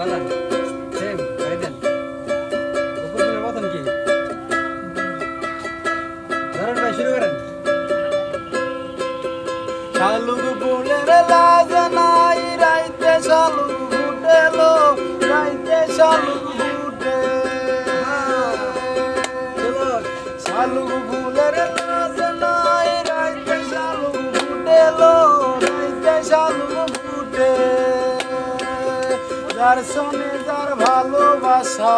বাজান সেম গাড়ি দেন। উপর দিনের মতন কি? ধরেন ভাই শুরু করেন। শালুক ফুলের লাজ নাই রাইতে শালুক ফুটেলো রাইতে শালুক ফুটে। শালুক ফুলের যার সনে যার ভালোবাসা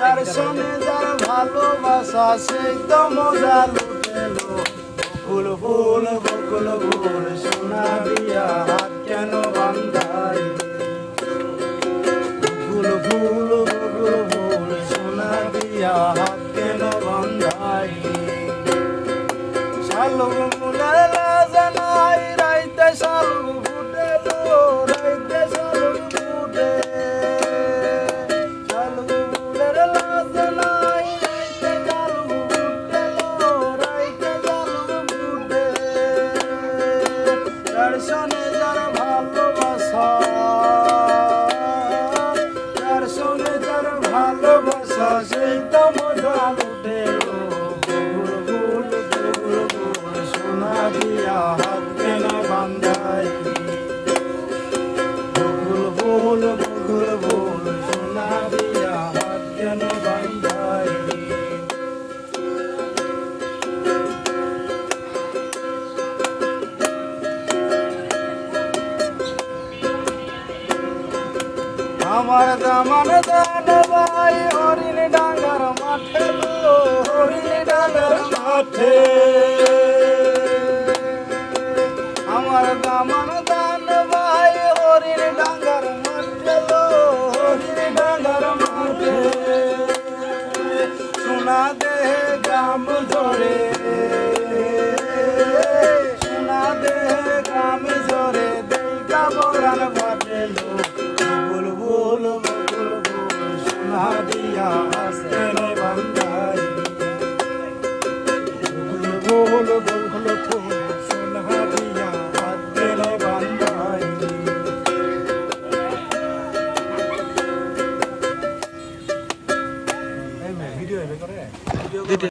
যার সনে যার ভালোবাসা সেই তো মজা লুটেলো ফুল ফুল বকুল ফুল সোনা দিয়া হাত কেন বান্ধাই ফুল ফুল বকুল ফুল সোনা দিয়া হাত কেন বান্ধাই শালুক মুলার লাজানাই দর্শনে যার ভালোবাসা। দর্শনে যার ভালোবাসা সেই তো মজা লুটেলো আমার দামান দান ভাই, হরিণ ডাঙ্গার মাঠে হরিণ ডাঙ্গার মাঠে। আমার দামান দান ভাই, হরিণ ডাঙ্গার মাঠে হরিণ ডাঙ্গার মাঠে। সোনা দেহে গ্রাম জোরে, সোনা দেহে গ্রাম জোরে দেখা বরান বাটে